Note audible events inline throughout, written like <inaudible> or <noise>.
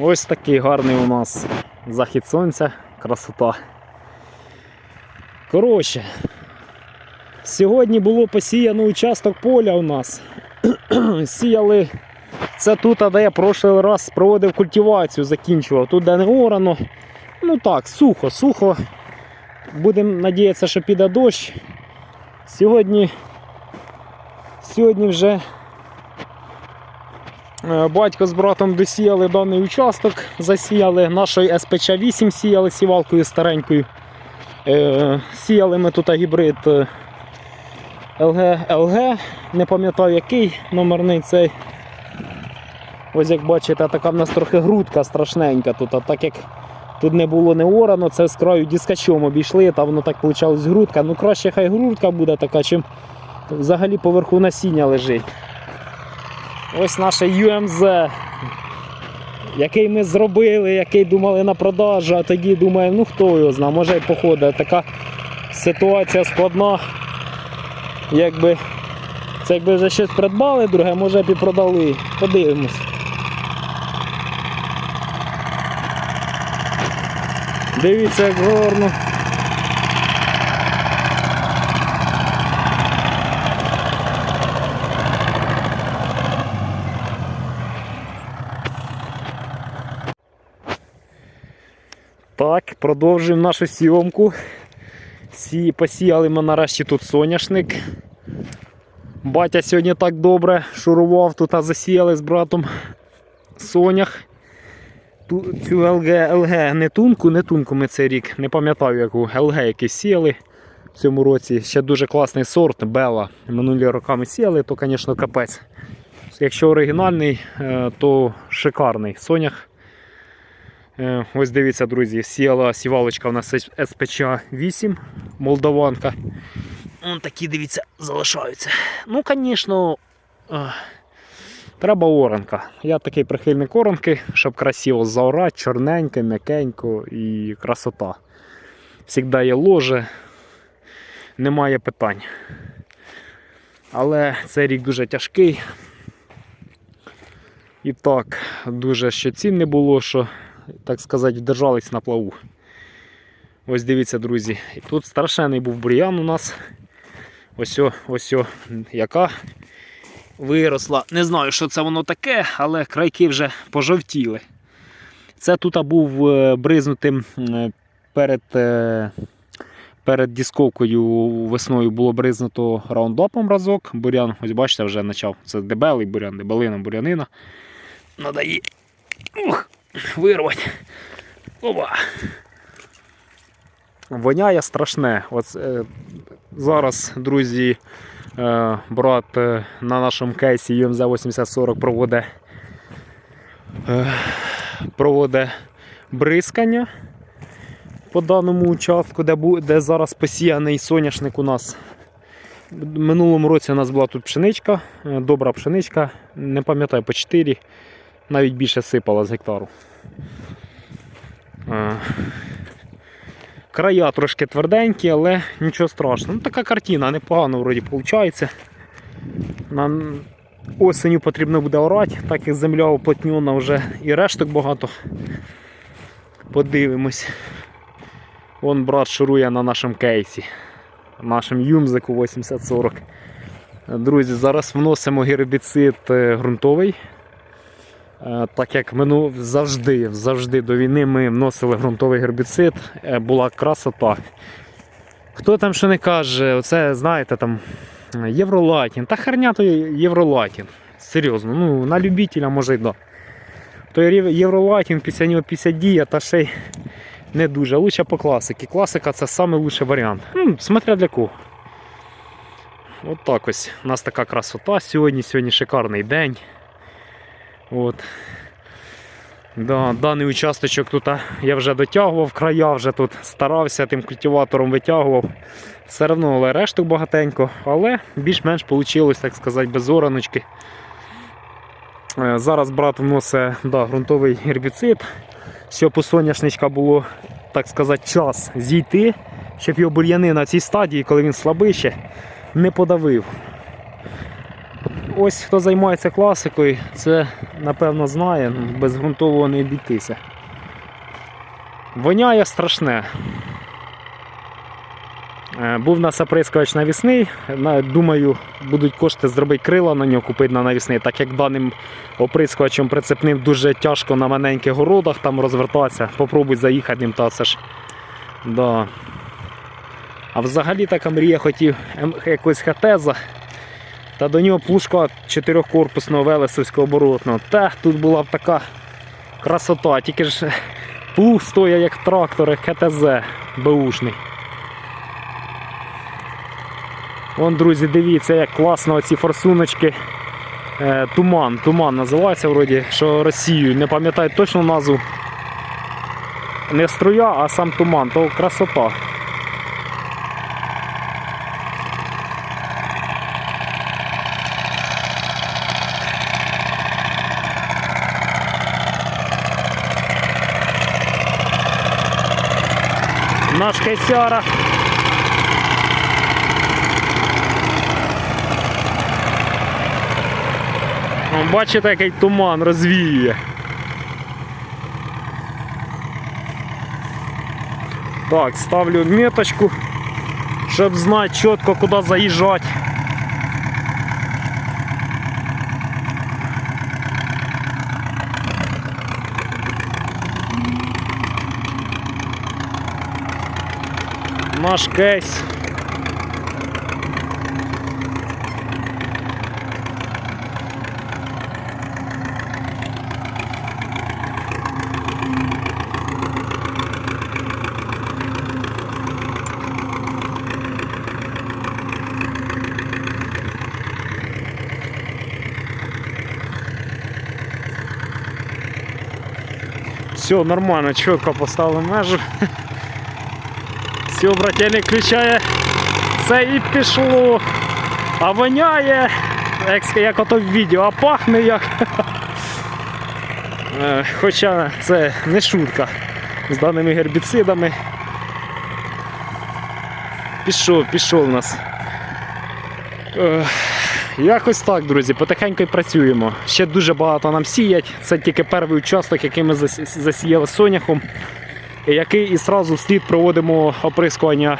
Ось такий гарний у нас захід сонця, красота. Коротше, сьогодні було посіяно участок поля у нас. <clears throat> Сіяли це тут, де я прошлий раз проводив культивацію, закінчував. Тут де не орано. Ну так, сухо, сухо. Будемо надіятися, що піде дощ. Сьогодні, сьогодні вже Батько з братом досіяли даний участок, засіяли нашою СПЧ-8 сіяли сівалкою старенькою. Е, Сіяли ми тут гібрид е, ЛГ, ЛГ, не пам'ятаю який номерний цей. Ось як бачите, така в нас трохи грудка страшненька тут. А так як тут не було не орано, це з краю дискачом обійшли, та воно так вийшло грудка. Ну краще хай грудка буде така, чим взагалі поверху насіння лежить. Ось наше UMZ, який ми зробили, який думали на продажу, а тоді думаємо, ну хто його знає, може й походить. Така ситуація складна. Якби це якби вже щось придбали, друге, може б і продали. Подивимось. Дивіться, як гарно. Так, продовжуємо нашу сйомку. Сі, посіяли ми нарешті тут соняшник. Батя сьогодні так добре шурував, тут а засіяли з братом сонях. Цю ЛГ, ЛГ не тунку, не тунку ми цей рік, не пам'ятаю яку ЛГ який сіяли в цьому році. Ще дуже класний сорт Бела. Минулі роками сіяли, то, звісно, капець. Якщо оригінальний, е, то шикарний сонях. Е, Ось дивіться, друзі, сіяла сівалочка у нас СПЧ 8 молдаванка. Вон такі, дивіться, залишаються. Ну, звісно, е, треба оранка. Я такий прихильник оранки, щоб красиво заорати, чорненько, м'якенько і красота. Всігда є ложе, немає питань. Але цей рік дуже тяжкий. І так, дуже ще цін не було, що так сказати, вдержались на плаву. Ось дивіться, друзі. І тут страшенний був бур'ян у нас. Ось ось яка виросла. Не знаю, що це воно таке, але крайки вже пожовтіли. Це тут був е, бризнутим е, перед е, перед дисковкою весною було бризнуто раундапом разок. Бурян, ось бачите, вже почав. Це дебелий бурян, дебелина, бурянина. Надо її ух, вирвати. Опа. Воняє страшне. От, е, зараз, друзі, е, брат е, на нашому кейсі UMZ 8040 проводить, е, проводить бризкання по даному участку, де, де зараз посіяний соняшник у нас. В минулому році у нас була тут пшеничка, е, добра пшеничка, не пам'ятаю, по 4, навіть більше сипала з гектару. Е, Края трошки тверденькі, але нічого страшного. Ну, така картина, непогано вроді виходить. Нам осеню потрібно буде орати, так як земля оплотнена вже і решток багато. Подивимось. Вон брат шурує на нашому кейсі, нашому юмзику 8040. Друзі, зараз вносимо гербіцид е, ґрунтовий. Е, Так як мину завжди, завжди до війни ми вносили ґрунтовий гербіцид, е, була красота. Хто там що не каже, оце знаєте там Євролатін. Та херня то Євролатін. Серйозно, ну на любителя може й да. То Євролатін після нього після дія та ще й не дуже. Лучше по класиці. Класика це найкращий варіант. Ну, смотря для кого. От так ось. У нас така красота сьогодні. Сьогодні шикарний день. От. Да, даний участочок тут я вже дотягував края, вже тут старався тим культиватором витягував. Все одно але решток багатенько, але більш-менш вийшло, так сказати, без ораночки. Е, Зараз брат вносить да, ґрунтовий гербіцид, щоб у соняшничка було, так сказати, час зійти, щоб його бур'яни на цій стадії, коли він слабий ще, не подавив. Ось хто займається класикою, це напевно знає, без ґрунтового не обійтися. Воняє страшне. Е, Був нас оприскувач навісний. Думаю, будуть кошти зробити крила на нього, купити на навісний, так як даним оприскувачем прицепним дуже тяжко на маленьких городах там розвертатися. Попробуй заїхати ним, та це ж. Да. А взагалі така мрія хотів ем- якогось хатеза. Та до нього пушка чотирьохкорпусного велесовського оборотного. Та тут була б така красота, тільки ж плуг стоя як трактор, як ХТЗ Бушний. Вон, друзі, дивіться, як класно ці форсуночки. Е, туман, туман називається вроді, що Росію. Не пам'ятаю точно назву. Не струя, а сам туман, то красота. Наш кайсяра. О, Бачите, який туман розвіює. Так, ставлю меточку, щоб знати чітко, куди заїжджати. Наш кейс. Все нормально, чітко поставили межу. <laughs> Все, брательник включає. Це і пішло. А воняє, як, ото в відео, а пахне як. <laughs> Е, Хоча це не шутка з даними гербіцидами. Пішов, пішов у нас. Е, Якось так, друзі, потихеньку й працюємо. Ще дуже багато нам сіять. Це тільки перший участок, який ми засіяли соняхом, і який і одразу вслід проводимо оприскування.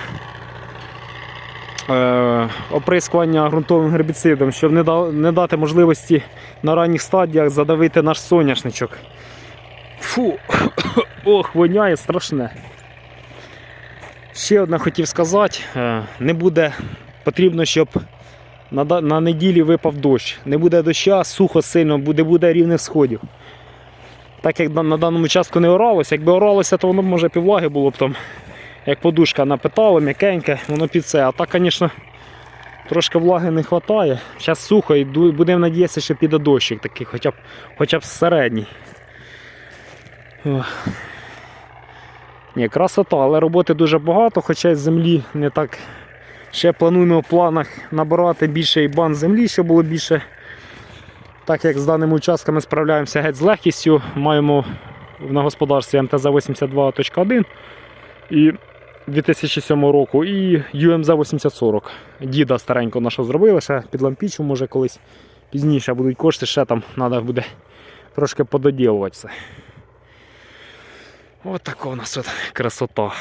Е, оприскування ґрунтовим гербіцидом, щоб не, да- не дати можливості на ранніх стадіях задавити наш соняшничок. Фу, <coughs> ох, воняє страшне. Ще одне хотів сказати, е, не буде потрібно, щоб на, на неділі випав дощ. Не буде доща, сухо сильно, буде, буде рівних сходів. Так як на, даному частку не оралося, якби оралося, то воно б може півлаги було б там, як подушка напитало, м'якеньке, воно під це. А так, звісно, трошки влаги не вистачає. Зараз сухо і будемо надіятися, що піде дощик такий, хоча б, хоча б середній. Ні, красота, але роботи дуже багато, хоча й землі не так. Ще плануємо в планах набирати більше і бан землі, щоб було більше. Так як з даними участками справляємося геть з легкістю, маємо на господарстві МТЗ 82.1 і 2007 року і UMZ 8040. Діда старенько нашого зробили, ще під лампічу, може колись пізніше будуть кошти, ще там треба буде трошки пододілувати все. Ось така у нас от красота.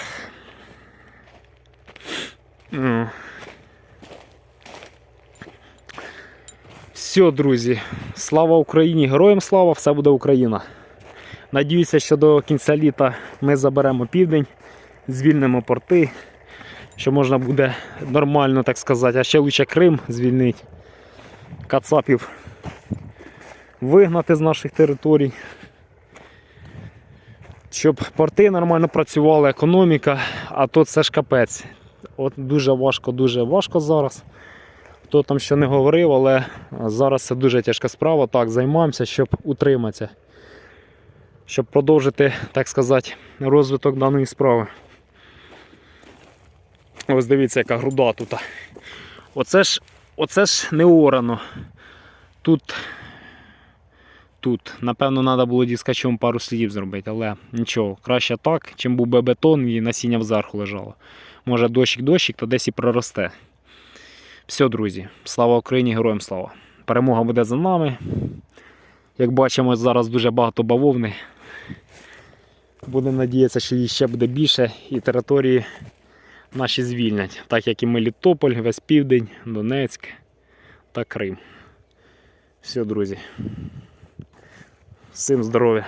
Все, друзі, слава Україні! Героям слава! Все буде Україна! Надіюся, що до кінця літа ми заберемо південь, звільнимо порти, що можна буде нормально, так сказати, а ще лучше Крим звільнити, кацапів вигнати з наших територій. Щоб порти нормально працювали, економіка, а то це ж капець. От дуже важко, дуже важко зараз. Хто там ще не говорив, але зараз це дуже тяжка справа. Так, займаємося, щоб утриматися. Щоб продовжити, так сказати, розвиток даної справи. Ось дивіться, яка груда тут. Оце ж, оце ж не орано. Тут, тут, напевно, треба було дискачом пару слів зробити, але нічого, краще так, чим був би бетон і насіння взарху лежало. Може дощик-дощик, то десь і проросте. Все, друзі, слава Україні, героям слава! Перемога буде за нами. Як бачимо, зараз дуже багато бавовни. Будемо надіятися, що її ще буде більше і території наші звільнять, так як і Мелітополь, весь Південь, Донецьк та Крим. Все, друзі. Всім здоров'я!